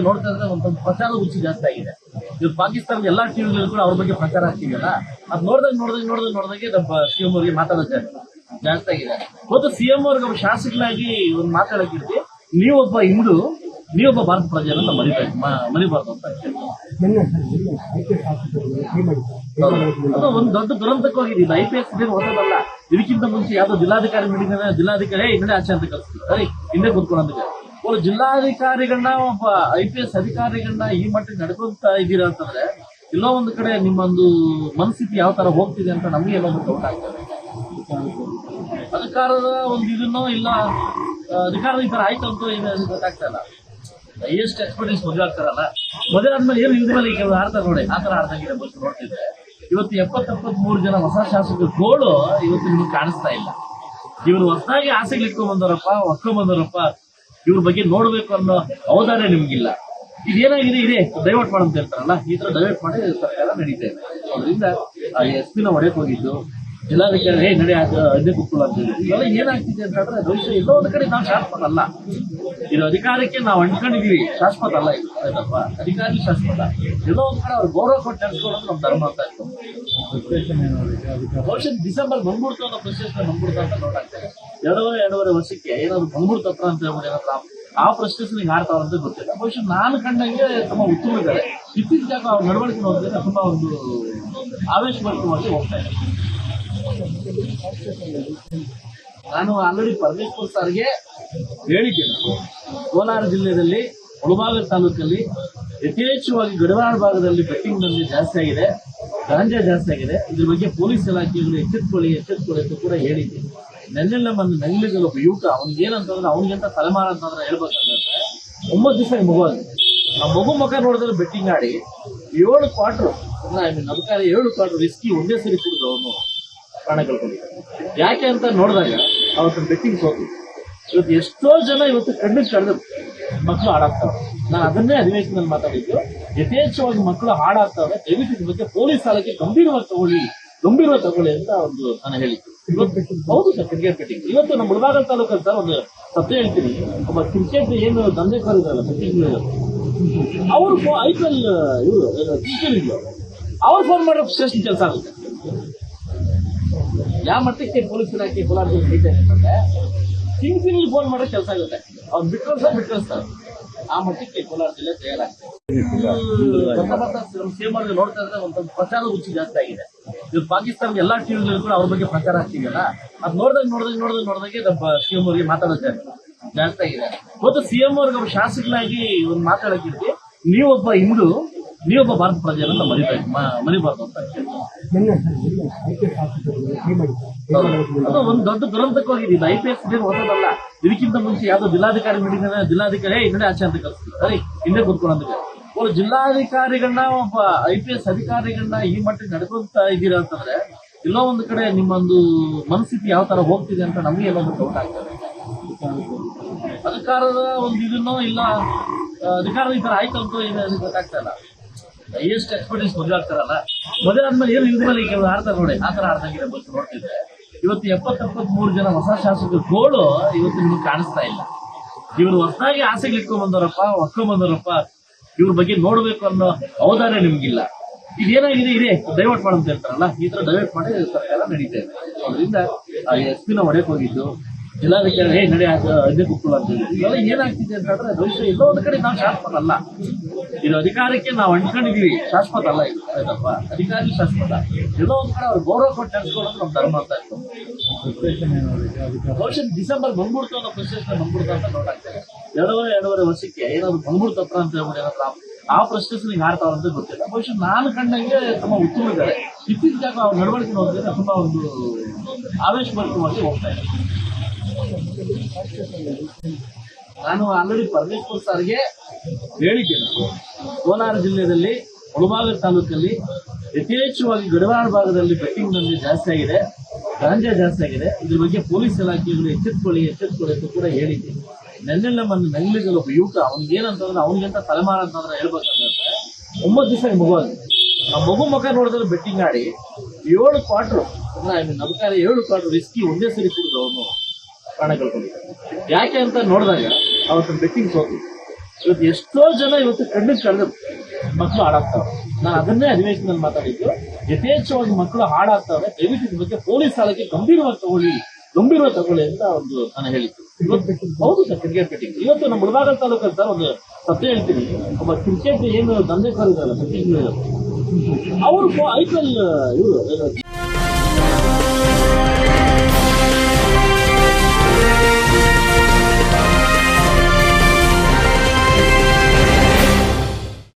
ನೋಡ್ತಾ ಇದ್ರೆ ಒಂದು ಪ್ರಚಾರ ಹುಚ್ಚು ಜಾಸ್ತಿ ಆಗಿದೆ ಇವ್ರು ಪಾಕಿಸ್ತಾನದ ಎಲ್ಲಾ ಟಿವಿಗಳು ಕೂಡ ಅವ್ರ ಬಗ್ಗೆ ಪ್ರಚಾರ ಆಗ್ತಿದೆಯಲ್ಲ ಅದ್ ನೋಡ್ದಾಗ ನೋಡ್ದಾಗ ನೋಡ್ದಾಗ ನೋಡ್ದಾಗೆ ನಮ್ಮ ಸಿಎಂ ಅವ್ರಿಗೆ ಮಾತಾಡೋದು ಜಾಸ್ತಿ ಆಗಿದೆ ಮತ್ತು ಸಿಎಂ ಅವ್ರಿಗೆ ಒಬ್ಬ ಶಾಸಕನಾಗಿ ಒಂದು ಮಾತಾಡಕ್ಕಿರ್ತಿ ನೀವೊಬ್ಬ ಹಿಂದೂ ನೀವೊಬ್ಬ ಭಾರತ ಪ್ರಜೆ ಅಂತ ಮರಿಬೇಕು ಮರಿಬಾರ್ದು ಅಂತ. ಅದು ಒಂದು ದೊಡ್ಡ ದುರಂತಕ್ಕೋಗಿದೆ ಇದು ಐ ಪಿ ಎಸ್ ಇದೇನು ಹೊಸದಲ್ಲ ಇದಕ್ಕಿಂತ ಮುಂಚೆ ಯಾವ್ದೋ ಜಿಲ್ಲಾಧಿಕಾರಿ ಮೀಟಿಂಗ್ ಜಿಲ್ಲಾಧಿಕಾರಿ "ಏ, ಹಿಂದೆ ಆಚೆ ಅಂತ ಕಲ್ಸ್ತೀವಿ ಸರಿ ಹಿಂದೆ ಕೂತ್ಕೊಳ್ಳೋದಕ್ಕೆ ಒಂದು ಜಿಲ್ಲಾಧಿಕಾರಿಗಳನ್ನ ಒಬ್ಬ ಐ ಪಿ ಎಸ್ ಅಧಿಕಾರಿಗಳನ್ನ ಈ ಮಟ್ಟಿಗೆ ನಡ್ಕೊಳ್ತಾ ಇದ್ದೀರಾ ಅಂತಂದ್ರೆ, ಎಲ್ಲೋ ಒಂದು ಕಡೆ ನಿಮ್ಮೊಂದು ಮನಸ್ಥಿತಿ ಯಾವ ತರ ಹೋಗ್ತಿದೆ ಅಂತ ನಮಗೆ ಎಲ್ಲೋ ಒಂದು ಡೌಟ್ ಆಗ್ತದೆ. ಅಧಿಕಾರದ ಒಂದು ಇದನ್ನೋ ಇಲ್ಲ ಅಧಿಕಾರದ ಈ ತರ ಆಯ್ತು ಅಂತ ಏನು ಗೊತ್ತಾಗ್ತಾ ಇಲ್ಲ. ಹೈಯೆಸ್ಟ್ ಎಕ್ಸ್ಪರ್ಟೀಸ್ ಮದುವೆ ಆಗ್ತಾರಲ್ಲ, ಮದುವೆ ಆದ್ಮೇಲೆ ಏನು ಇದ್ರ ಈಗ ನೋಡಿ, ಆ ತರ ಆಡ್ದಂಗಿದೆ ಬಸ್ ನೋಡ್ತಿದ್ರೆ, ಇವತ್ತು ಎಪ್ಪತ್ ಮೂರು ಜನ ಹೊಸ ಶಾಸಕರ ಗೋಳು ಇವತ್ತು ನಿಮ್ಗೆ ಕಾಣಿಸ್ತಾ ಇಲ್ಲ. ಇವರು ಹೊಸದಾಗಿ ಆಸೆಗಳು ಇಟ್ಕೊಂಡ್ ಬಂದವರಪ್ಪ, ಹೊಸ್ಕೊಂಡ್ ಬಂದವರಪ್ಪ ಇವ್ರ ಬಗ್ಗೆ ನೋಡ್ಬೇಕು ಅನ್ನೋ ಅವಧಾನ ನಿಮ್ಗಿಲ್ಲ. ಇದೇನಾಗಿದೆ ಇದೆ. ಡೈವರ್ಟ್ ಮಾಡಂತ ಹೇಳ್ತಾರಲ್ಲ? ಈ ತರ ಡೈವರ್ಟ್ ಮಾಡಿ ಸರ್ಕಾರ ನಡೀತಾ ಇದೆ. ಅದರಿಂದ ಎಸ್ ಪಿನ ಹೊಡೆಯಕ್ ಹೋಗಿದ್ದು ಜಿಲ್ಲಾಧಿಕಾರಿ ಹೇ ನಡೆ ಅದೇ ಕುಕ್ಕುಳ ಅಂತ ಹೇಳಿ. ಇವೆಲ್ಲ ಏನಾಗ್ತಿದೆ ಅಂತಂದ್ರೆ ಭವಿಷ್ಯ ಎಲ್ಲೋ ಒಂದು ಕಡೆ ನಾವು ಶಾಶ್ವತ ಅಲ್ಲ. ಇದು ಅಧಿಕಾರಕ್ಕೆ ನಾವು ಅಂಟ್ಕೊಂಡಿದೀವಿ ಶಾಶ್ವತ ಅಲ್ಲ ಇದು. ಆಯ್ತಪ್ಪ? ಅಧಿಕಾರಿ ಶಾಶ್ವತ. ಎಲ್ಲೋ ಒಂದ್ ಕಡೆ ಅವ್ರು ಗೌರವ ಕೊಟ್ಟು ನಡೆಸ್ಕೊಳ್ಳೋದು ನಮ್ಮ ಧರ್ಮ ಅಂತ ಇತ್ತು ಬಹುಶಃ ಡಿಸೆಂಬರ್ ಬಂದ್ಬಿಡ್ತು ಅನ್ನೋ ಪ್ರಶ್ನೆ ಬಂದ್ಬಿಡ್ತು ಅಂತ ನೋಡಾಗ್ತದೆ ಎರಡೂವರೆ ಎರಡೂವರೆ ವರ್ಷಕ್ಕೆ ಏನಾದ್ರು ಬಂದ್ಬಿಡ್ತು ಹತ್ರ ಅಂತ ಹೇಳ್ಬೋದು ಏನಾದ್ರು ಆ- ಆ ಪ್ರಶ್ನೆ ಆಡ್ತಾವ ಅಂತ ಗೊತ್ತಿಲ್ಲ. ಬಹುಶಃ ನಾನು ಕಂಡಂಗೆ ತಮ್ಮ ಉತ್ತಮ ಇದ್ದಾರೆ ಇತ್ತೀಚೆಗೆ ಅವ್ರ ನಡವಳಿಕೆ ನೋಡಿದ್ರೆ ತುಂಬಾ ಒಂದು ಆವೇಶಭರಿತವಾಗಿ ಹೋಗ್ತಾ ಇದೆ. ನಾನು ಆಲ್ರೆಡಿ ಪರಮೇಶ್ವರ್ ಸರ್ಗೆ ಹೇಳಿದ್ದೇನೆ ಕೋಲಾರ ಜಿಲ್ಲೆಯಲ್ಲಿ ಮುಳಬಾಗ ತಾಲೂಕಲ್ಲಿ ಯಥೇಚ್ಛವಾಗಿ ಗಡವಾಡ ಭಾಗದಲ್ಲಿ ಬೆಟ್ಟಿಂಗ್ನಲ್ಲಿ ಜಾಸ್ತಿ ಆಗಿದೆ ಗಾಂಜಾ ಜಾಸ್ತಿ ಆಗಿದೆ. ಇದ್ರ ಬಗ್ಗೆ ಪೊಲೀಸ್ ಇಲಾಖೆಗಳು ಎಚ್ಚೆತ್ಕೊಳ್ಳಿ ಎಚ್ಚೆತ್ಕೊಳ್ಳಿ ಅಂತ ಕೂಡ ಹೇಳಿದ್ದೆ. ನೆನ್ನೆಲ್ಲ ನಮ್ಮ ನಂಗ್ಲಿಗಲ್ ಒಬ್ಬ ಯುವಕ ಅವ್ನಿಗೆ ಏನಂತಂದ್ರೆ ಅವ್ನಿಗೆಂತ ತಲೆಮಾರ ಅಂತಂದ್ರೆ ಹೇಳ್ಬೇಕಂದ್ರೆ ಒಂಬತ್ತು ದಿವಸ ಮಗು ಆಗಿದೆ. ಆ ಮಗು ಮುಖ ನೋಡಿದ್ರೆ ಬೆಟ್ಟಿಂಗ್ ಆಡಿ ಏಳು ಕ್ವಾರ್ಟರ್ ಐ ಮೀನ್ ಏಳು ಕ್ವಾರ್ಟರ್ ರಿಸ್ಕಿ ಒಂದೇ ಸರಿ ಕುಡಿದು ಅವನು. ಪ್ರಾಣ ಕಳ್ಕೊಂಡಿದ್ದಾರೆ ಯಾಕೆ ಅಂತ ನೋಡಿದಾಗ ಅವತ್ತು ಬೆಟ್ಟಿಂಗ್ ಸೋತು ಇವತ್ತು ಎಷ್ಟೋ ಜನ ಇವತ್ತು ಕಣ್ಣಿಗೆ ಕಳೆದು ಮಕ್ಕಳು ಹಾಡಾಗ್ತಾವೆ ನಾನು ಅದನ್ನೇ ಅಧಿವೇಶನದಲ್ಲಿ ಮಾತಾಡಿದ್ದು. ಯಥೇಚ್ಛವಾಗಿ ಮಕ್ಕಳು ಹಾಡಾಗ್ತಾವೆ ದಯವಿಟ್ಟು ಇದ್ರ ಬಗ್ಗೆ ಪೊಲೀಸ್ ಸಾಲಕ್ಕೆ ಗಂಭೀರವಾಗಿ ತಗೊಳ್ಳಿ ಗಂಭೀರವಾಗಿ ತಗೊಳ್ಳಿ ಅಂತ ಒಂದು ನಾನು ಹೇಳಿದ್ದು. ಹೌದು ಸರ್ ಕ್ರಿಕೆಟ್ ಬೆಟ್ಟಿಂಗ್ ಇವತ್ತು ನಮ್ಮ ಮುಳಬಾಗಲ್ ತಾಲೂಕಲ್ಲಿ ಸರ್ ಒಂದು ಸತ್ಯ ಹೇಳ್ತೀನಿ. ಒಬ್ಬ ಕ್ರಿಕೆಟ್ ಏನು ದಂಧೆ ಇದಾರಲ್ಲ ಬೆಟ್ಟಿಂಗ್ ಅವರು ಐ ಪಿ ಎಲ್ ಇವರು ಅವ್ರು ಫೋನ್ ಮಾಡೋ ಸ್ಟೇಷನ್ ಕೆಲಸ ಆಗುತ್ತೆ. ಯಾವ ಮಟ್ಟಕ್ಕೆ ಪೊಲೀಸ್ ಇಲಾಖೆ ಕೋಲಾರ ಜಿಲ್ಲೆ ನಡೀತಾ ಅಂತಂದ್ರೆ ಕಿಂಗ್ ಸಿಂಗ್ ಫೋನ್ ಮಾಡೋ ಕೆಲಸ ಆಗುತ್ತೆ. ಅವ್ರು ಬಿಟ್ಟರು ಸರ್ ಬಿಟ್ಟು ಸರ್ ಆ ಮಟ್ಟಕ್ಕೆ ಕೋಲಾರ ಜಿಲ್ಲೆ ತಯಾರಾಗ್ತದೆ ಬರ್ತಾ ಬರ್ತಾ ಸೇಮ್ ಆಗಿ ನೋಡ್ತಾ ಇದ್ರೆ ಒಂದು ಪ್ರಚಾರ ಹುಚ್ಚು ಜಾಸ್ತಿ ಆಗಿದೆ. ಇದು ಪಾಕಿಸ್ತಾನದ ಎಲ್ಲಾ ಟಿವಿಗಳು ಕೂಡ ಅವ್ರ ಬಗ್ಗೆ ಪ್ರಚಾರ ಆಗ್ತಿದೆಯಲ್ಲ, ಅದ್ ನೋಡ್ದಾಗ ನೋಡ್ದಾಗ ನೋಡ್ದಾಗ ನೋಡ್ದಾಗೆ ನಮ್ಮ ಸಿಎಂ ಅವ್ರಿಗೆ ಮಾತಾಡೋದ್ ಜಾಸ್ತಿ ಆಗಿದೆ. ಮತ್ತು ಸಿಎಂ ಅವ್ರಿಗೆ ಒಬ್ಬ ಶಾಸಕನಾಗಿ ಒಂದು ಮಾತಾಡಕ್ಕಿರ್ತಿ ನೀವೊಬ್ಬ ಹಿಂದೂ, ನೀವೊಬ್ಬ ಭಾರತ ಪ್ರಜೆ ಅಂತ ಮರಿಬೇಕು ಮರಿಬಾರ್ದು ಅಂತ ಅದು ಒಂದು ದೊಡ್ಡ ದುರಂತಕ್ಕೋಗಿದೆ ಇದು ಐ ಪಿ ಎಸ್ ಹೊಸದಲ್ಲ ಇದಕ್ಕಿಂತ ಮುಂಚೆ ಯಾವ್ದೋ ಜಿಲ್ಲಾಧಿಕಾರಿ ಮೀಟಿಂಗ್ ಜಿಲ್ಲಾಧಿಕಾರಿ "ಏ, ಹಿಂದೆ ಆಚೆ ಅಂತ ಕಲ್ಸ್ತಾರೆ ಅರೆ ಹಿಂದೆ ಕೂತ್ಕೊಳ್ಳೋದಕ್ಕೆ ಒಂದು ಜಿಲ್ಲಾಧಿಕಾರಿಗಳನ್ನ ಒಬ್ಬ ಐ ಪಿ ಎಸ್ ಅಧಿಕಾರಿಗಳನ್ನ ಈ ಮಟ್ಟಿಗೆ ನಡ್ಕೊಂತ ಇದ್ದೀರಾ ಅಂತಂದ್ರೆ ಎಲ್ಲೋ ಒಂದು ಕಡೆ ನಿಮ್ಮೊಂದು ಮನಸ್ಥಿತಿ ಯಾವ ತರ ಹೋಗ್ತಿದೆ ಅಂತ ನಮಗೆ ಎಲ್ಲ ಒಂದು ಡೌಟ್ ಆಗ್ತದೆ. ಅಧಿಕಾರದ ಒಂದು ಇದನ್ನೋ ಇಲ್ಲ ಅಧಿಕಾರದ ಈ ತರ ಆಯ್ತು ಅಂತ ಏನು ಗೊತ್ತಾಗ್ತಾ ಇಲ್ಲ. ಹೈಯೆಸ್ಟ್ ಎಕ್ಸ್ಪರ್ಟೀಸ್ ಮದುವೆ ಆಗ್ತಾರಲ್ಲ ಮದುವೆ ಆದ್ಮೇಲೆ ಏನು ಇದ್ರ ಮೇಲೆ ಕೆಲವು ಆಡ್ತಾರೆ ನೋಡಿ, ಆ ತರ ಆಡ್ದಂಗಿದೆ ಬಸ್ ನೋಡ್ತಿದ್ರೆ, ಇವತ್ತು ಎಪ್ಪತ್ ಮೂರು ಜನ ಹೊಸ ಶಾಸಕರ ಗೋಳು ಇವತ್ತು ನಿಮ್ಗೆ ಕಾಣಿಸ್ತಾ ಇಲ್ಲ. ಇವರು ಹೊಸದಾಗಿ ಆಸೆಗೆ ಇಟ್ಕೊಂಡ್ ಬಂದವರಪ್ಪ ಇವ್ರ ಬಗ್ಗೆ ನೋಡ್ಬೇಕು ಅನ್ನೋ ಅವಧಾನ ನಿಮ್ಗಿಲ್ಲ. ಇದೇನಾಗಿದೆ, ಇದೆ ಡೈವರ್ಟ್ ಮಾಡಂತ ಹೇಳ್ತಾರಲ್ಲ, ಈ ತರ ಡೈವರ್ಟ್ ಮಾಡಿ ಸರ್ಕಾರ ನಡೀತಾ ಇದೆ. ಅದರಿಂದ ಎಸ್ ಪಿನ ಹೊಡೆಯಕ್ ಹೋಗಿದ್ದು ಜಿಲ್ಲಾಧಿಕಾರಿ ಹೇ ನಡೆ, ಅದೇ ಕೂತ್ಕೊಳ್ಳೋ ಅಂತ ಇವೆಲ್ಲ ಏನಾಗ್ತಿದೆ ಅಂತಂದ್ರೆ ಬಹುಶಃ ಎಲ್ಲೋ ಒಂದು ಕಡೆ ನಾವು ಶಾಶ್ವತ ಅಲ್ಲ. ಇದು ಅಧಿಕಾರಕ್ಕೆ ನಾವು ಅಂಟ್ಕೊಂಡಿದೀವಿ ಶಾಶ್ವತ ಅಲ್ಲ ಇದು. ಆಯ್ತಪ್ಪ? ಅಧಿಕಾರಿ ಶಾಶ್ವತ. ಎಲ್ಲೋ ಒಂದ್ ಕಡೆ ಅವ್ರು ಗೌರವ ಕೊಟ್ಟು ನಡೆಸ್ಕೊಳ್ಳೋದು ನಮ್ಮ ಧರ್ಮ ಅಂತ ಇತ್ತು ಡಿಸೆಂಬರ್ ಬಂದ್ಬಿಡ್ತು ಅನ್ನೋ ಪ್ರಶ್ನೆ ಬಂದ್ಬಿಡ್ತು ಅಂತ ನೋಡಾಗ್ತಾರೆ ಎರಡೂವರೆ ಎರಡೂವರೆ ವರ್ಷಕ್ಕೆ ಏನಾದ್ರು ಬಂದ್ಬಿಡ್ತಪ್ಪ ಅಂತ ಹೇಳ್ಬಿಟ್ಟು ಏನಾದ್ರು ಆ- ಆ ಪ್ರಶ್ನೆ ಆಡ್ತಾವ ಅಂತ ಗೊತ್ತಿಲ್ಲ. ಬಹುಶಃ ನಾನು ಕಂಡಂಗೆ ತಮ್ಮ ಉತ್ತಮ ಇದ್ದಾರೆ ಇತ್ತೀಚೆಗೆ ಅವ್ರ ನಡವಳಿಕೆ ನೋಡಿದ್ರೆ ತುಂಬಾ ಒಂದು ಆವೇಶಭರಿತವಾಗಿ ಹೋಗ್ತಾ ಇದೆ ನಾನು ಆಲ್ರೆಡಿ ಪರಮೇಶ್ವರ್ ಸರ್ಗೆ ಹೇಳಿದ್ದೇನೆ ಕೋಲಾರ ಜಿಲ್ಲೆಯಲ್ಲಿ ಮುಳಬಾಗ ತಾಲೂಕಲ್ಲಿ ಯಥೇಚ್ಛವಾಗಿ ಗಡವಾಳ ಭಾಗದಲ್ಲಿ ಬೆಟ್ಟಿಂಗ್ನಲ್ಲಿ ಜಾಸ್ತಿ ಆಗಿದೆ ಗಾಂಜಾ ಜಾಸ್ತಿ ಆಗಿದೆ. ಇದ್ರ ಬಗ್ಗೆ ಪೊಲೀಸ್ ಇಲಾಖೆಗಳು ಎಚ್ಚೆತ್ಕೊಳ್ಳಿ ಎಚ್ಚೆತ್ಕೊಳ್ಳಿ ಅಂತ ಕೂಡ ಹೇಳಿದ್ದೀನಿ ನೆನ್ನೆಲ್ಲ ನಮ್ಮ ನಂಗ್ಲಿಗಲ್ ಒಬ್ಬ ಯುವಕ ಅವ್ನಿಗೆ ಏನಂತಂದ್ರೆ ಅವ್ನಿಗೆಂತ ತಲೆಮಾರ ಅಂತಂದ್ರೆ ಹೇಳ್ಬೇಕಂದ್ರೆ ಒಂಬತ್ತು ದಿವಸ ಮಗು ಆಗಿದೆ ಆ ಮಗು ಮುಖ ನೋಡಿದ್ರೆ ಬೆಟ್ಟಿಂಗ್ ಆಡಿ ಏಳು ಕ್ವಾರ್ಟರ್ ಐ ನಮ್ಕಾರ ಏಳು ಕ್ವಾರ್ಟರ್ ರಿಸ್ಕಿ ಒಂದೇ ಸರಿ ಕುಡಿದು ಅವನು. ಪ್ರಾಣ ಕಳ್ಕೊಂಡಿದ್ದಾರೆ ಯಾಕೆ ಅಂತ ನೋಡಿದಾಗ ಅವತ್ತು ಬೆಟ್ಟಿಂಗ್ ಸೋತು. ಇವತ್ತು ಎಷ್ಟೋ ಜನ ಇವತ್ತು ಕಣ್ಣಿಗೆ ಕಳೆದ್ರು ಮಕ್ಕಳು ಹಾಡಾಗ್ತಾವೆ ನಾನು ಅದನ್ನೇ ಅಧಿವೇಶನದಲ್ಲಿ ಮಾತಾಡಿದ್ದು. ಯಥೇಚ್ಛವಾಗಿ ಮಕ್ಕಳು ಹಾಡಾಗ್ತಾವೆ ದಯವಿಟ್ಟು ಇದ್ರ ಬಗ್ಗೆ ಪೊಲೀಸ್ ಸಾಲಕ್ಕೆ ಗಂಭೀರವಾಗಿ ತಗೊಳ್ಳಿ ಗಂಭೀರವಾಗಿ ತಗೊಳ್ಳಿ ಅಂತ ಒಂದು ನಾನು ಹೇಳಿದ್ದು. ಹೌದು ಸರ್ ಕ್ರಿಕೆಟ್ ಬೆಟ್ಟಿಂಗ್ ಇವತ್ತು ನಮ್ಮ ಮುಳಬಾಗಲ್ ತಾಲೂಕಲ್ಲಿ ಸರ್ ಒಂದು ಸತ್ಯ ಹೇಳ್ತೀನಿ. ಒಬ್ಬ ಕ್ರಿಕೆಟ್ ಏನು ದಂಧೆಕೋರಿದಾರಲ್ಲ ಸತ್ಯ ಅವರು ಐ ಪಿ ಎಲ್ ಇವರು